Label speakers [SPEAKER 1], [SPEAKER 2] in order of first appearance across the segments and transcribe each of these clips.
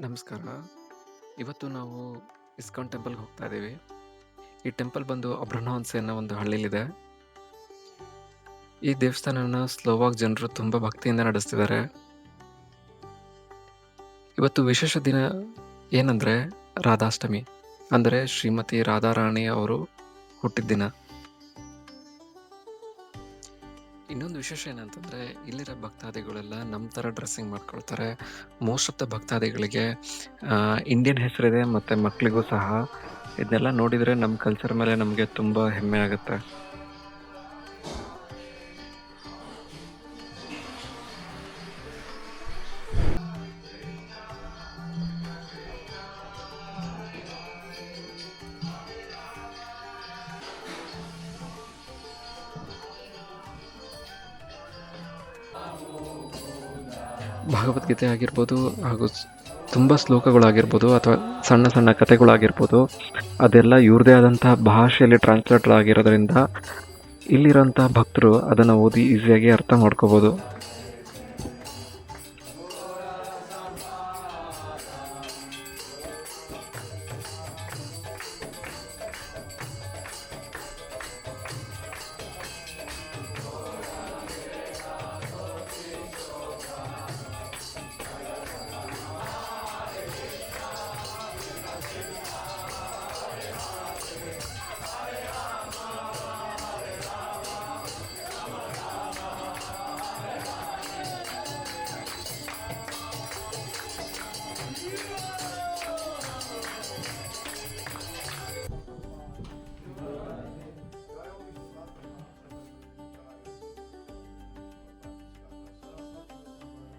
[SPEAKER 1] ನಮಸ್ಕಾರ. ಇವತ್ತು ನಾವು ಇಸ್ಕಾನ್ ಟೆಂಪಲ್‌ಗೆ ಹೋಗ್ತಾ ಇದ್ದೀವಿ. ಈ ಟೆಂಪಲ್ ಬಂದು ಅಬ್ರನಾನ್ಸಿ ಅನ್ನೋ ಒಂದು ಹಳ್ಳಿಲಿದೆ. ಈ ದೇವಸ್ಥಾನನ ಸ್ಲೋವಾಗಿ ಜನರು ತುಂಬ ಭಕ್ತಿಯಿಂದ ನಡೆಸ್ತಿದ್ದಾರೆ. ಇವತ್ತು ವಿಶೇಷ ದಿನ ಏನಂದರೆ ರಾಧಾಷ್ಟಮಿ. ಅಂದರೆ ಶ್ರೀಮತಿ ರಾಧಾರಾಣಿ ಅವರು ಹುಟ್ಟಿದ ದಿನ. ಇನ್ನೊಂದು ವಿಶೇಷ ಏನಂತಂದ್ರೆ, ಇಲ್ಲಿರೋ ಭಕ್ತಾದಿಗಳೆಲ್ಲ ನಮ್ಮ ಥರ ಡ್ರೆಸ್ಸಿಂಗ್ ಮಾಡ್ಕೊಳ್ತಾರೆ. ಮೋಸ್ಟ್ ಆಫ್ ದ ಭಕ್ತಾದಿಗಳಿಗೆ ಇಂಡಿಯನ್ ಹೆಸರಿದೆ, ಮತ್ತು ಮಕ್ಕಳಿಗೂ ಸಹ. ಇದನ್ನೆಲ್ಲ ನೋಡಿದರೆ ನಮ್ಮ ಕಲ್ಚರ್ ಮೇಲೆ ನಮಗೆ ತುಂಬ ಹೆಮ್ಮೆ ಆಗುತ್ತೆ. ಭಗವದ್ಗೀತೆ ಆಗಿರ್ಬೋದು ಹಾಗೂ ತುಂಬ ಶ್ಲೋಕಗಳಾಗಿರ್ಬೋದು ಅಥವಾ ಸಣ್ಣ ಸಣ್ಣ ಕಥೆಗಳಾಗಿರ್ಬೋದು, ಅದೆಲ್ಲ ಇವ್ರದೇ ಆದಂಥ ಭಾಷೆಯಲ್ಲಿ ಟ್ರಾನ್ಸ್ಲೇಟರ್ ಆಗಿರೋದ್ರಿಂದ ಇಲ್ಲಿರೋಂಥ ಭಕ್ತರು ಅದನ್ನು ಓದಿ ಈಸಿಯಾಗಿ ಅರ್ಥ ಮಾಡ್ಕೋಬೋದು.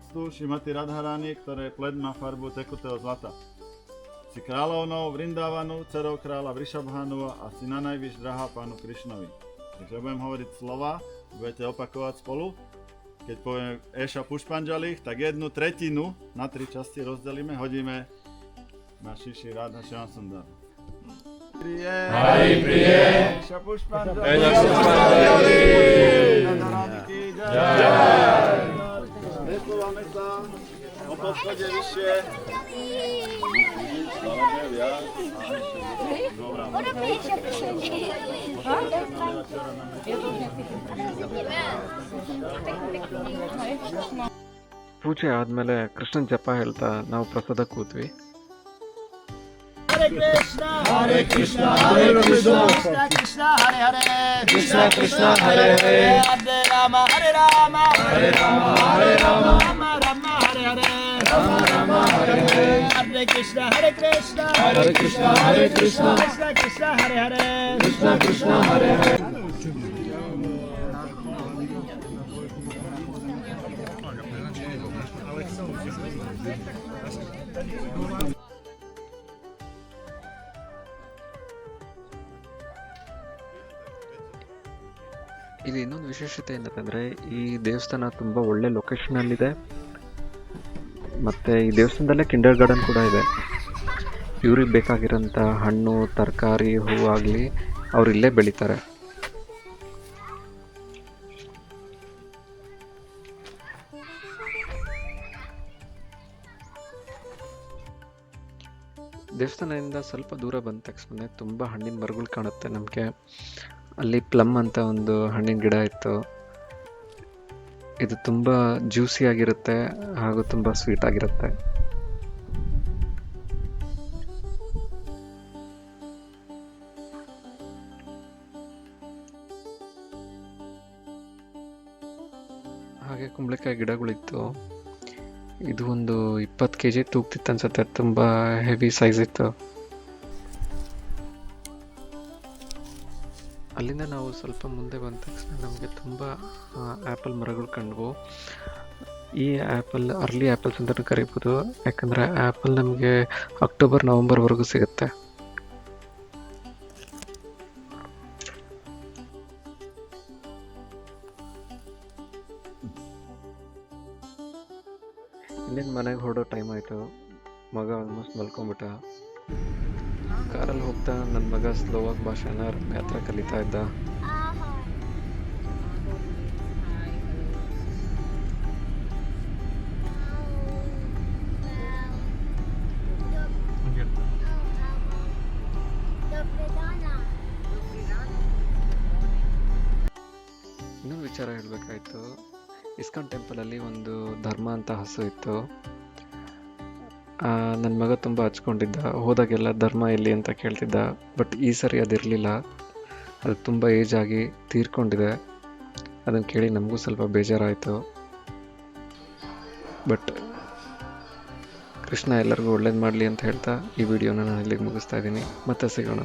[SPEAKER 2] Tu Šimati Radharani, ktoré pled má farbu tekutého zlata. Si kráľovnou Vrindavanu, dcerou kráľa Vrishabhanu a si na najvyš drahá pánu Krišnovi. Takže budem hovoriť slova, budete opakovať spolu. Keď poviem Eša Pušpanžalich, tak jednu tretinu na tri časti rozdelíme, hodíme na Šiši Radha Shyaam Sundar. Priye, Hari Priye, Eša Pušpanžalich, o podchode vyššie. Hlavne viac. Dobrá.
[SPEAKER 1] ಪೂಜೆ ಆದಮೇಲೆ ಕೃಷ್ಣನ ಜಪ ಹೇಳ್ತಾ ನಾವು ಪ್ರಸಾದ ಕೂತ್ವಿ
[SPEAKER 3] Hare Krishna, Hare Krishna, Hare Krishna, Krishna Krishna, Hare Hare, Krishna Krishna, Hare Hare, Hare Rama, Hare Rama, Hare Krishna, Hare Krishna, Hare Krishna, Hare Krishna, Krishna Krishna, Hare Hare, Krishna Krishna, Hare Hare.
[SPEAKER 1] ಇಲ್ಲಿ ಇನ್ನೊಂದು ವಿಶೇಷತೆ ಏನಂತಂದರೆ ಈ ದೇವಸ್ಥಾನ ತುಂಬ ಒಳ್ಳೆ ಲೊಕೇಶನಲ್ಲಿದೆ ಮತ್ತು ಈ ದೇವಸ್ಥಾನದಲ್ಲೇ ಕಿಂಡರ್ ಗಾರ್ಡನ್ ಕೂಡ ಇದೆ. ಇವ್ರಿಗೆ ಬೇಕಾಗಿರೋಂಥ ಹಣ್ಣು, ತರಕಾರಿ, ಹೂವು ಆಗಲಿ ಅವ್ರು ಇಲ್ಲೇ ಬೆಳೀತಾರೆ. ದೇವಸ್ಥಾನದಿಂದ ಸ್ವಲ್ಪ ದೂರ ಬಂದ ತಕ್ಷಣ ತುಂಬ ಹಣ್ಣಿನ ಮರಗಳು ಕಾಣುತ್ತೆ ನಮಗೆ. ಅಲ್ಲಿ ಪ್ಲಮ್ ಅಂತ ಒಂದು ಹಣ್ಣಿನ ಗಿಡ ಇತ್ತು. ಇದು ತುಂಬ ಜ್ಯೂಸಿ ಆಗಿರುತ್ತೆ ಹಾಗೂ ತುಂಬ ಸ್ವೀಟ್ ಆಗಿರುತ್ತೆ. ಹಾಗೆ ಕುಂಬಳಕಾಯಿ ಗಿಡಗಳಿತ್ತು. ಇದು ಒಂದು ಇಪ್ಪತ್ತು ಕೆ ಜಿ ತೂಗ್ತಿತ್ತು ಅನ್ಸುತ್ತೆ. ತುಂಬ ಹೆವಿ ಸೈಜ್ ಇತ್ತು. ಅಲ್ಲಿಂದ ನಾವು ಸ್ವಲ್ಪ ಮುಂದೆ ಬಂದ ತಕ್ಷಣ ನಮಗೆ ತುಂಬ ಆ್ಯಪಲ್ ಮರಗಳು ಕಂಡವು. ಈ ಆ್ಯಪಲ್ ಅರ್ಲಿ ಆ್ಯಪಲ್ಸ್ ಅಂತಲೂ ಕರಿಬೋದು. ಯಾಕಂದರೆ ಆ್ಯಪಲ್ ನಮಗೆ ಅಕ್ಟೋಬರ್ ನವಂಬರ್ವರೆಗೂ ಸಿಗುತ್ತೆ. ಇನ್ನೇನು ಮನೆಗೆ ಹೊರಡೋ ಟೈಮ್ ಆಯಿತು. ಮಗ ಆಲ್ಮೋಸ್ಟ್ ಮಲ್ಕೊಂಬಿಟ್ಟ ಕಾರಲ್ಲಿ ಹೋಗ್ತಾ ನನ್ನ ಮಗ ಸ್ಲೋವಾಗಿ ಭಾಷೆನ ಹತ್ರ ಕಲಿತಾ ಇದ್ದ. ಇನ್ನೊಂದು ವಿಚಾರ ಹೇಳಬೇಕಾಯ್ತು. ಇಸ್ಕಾನ್ ಟೆಂಪಲಲ್ಲಿ ಒಂದು ಧರ್ಮ ಅಂತ ಹಸು ಇತ್ತು. ನನ್ನ ಮಗ ತುಂಬ ಹಚ್ಕೊಂಡಿದ್ದ, ಹೋದಾಗೆಲ್ಲ ಧರ್ಮ ಎಲ್ಲಿ ಅಂತ ಕೇಳ್ತಿದ್ದ ಬಟ್ ಈ ಸರಿ ಅದಿರಲಿಲ್ಲ. ಅದು ತುಂಬ ಏಜ್ ಆಗಿ ತೀರ್ಕೊಂಡಿದೆ. ಅದನ್ನು ಕೇಳಿ ನಮಗೂ ಸ್ವಲ್ಪ ಬೇಜಾರಾಯಿತು. ಬಟ್ ಕೃಷ್ಣ ಎಲ್ಲರಿಗೂ ಒಳ್ಳೇದು ಮಾಡಲಿ ಅಂತ ಹೇಳ್ತಾ ಈ ವಿಡಿಯೋನ ನಾನು ಇಲ್ಲಿಗೆ ಮುಗಿಸ್ತಾ ಇದ್ದೀನಿ. ಮತ್ತೆ ಸಿಗೋಣ.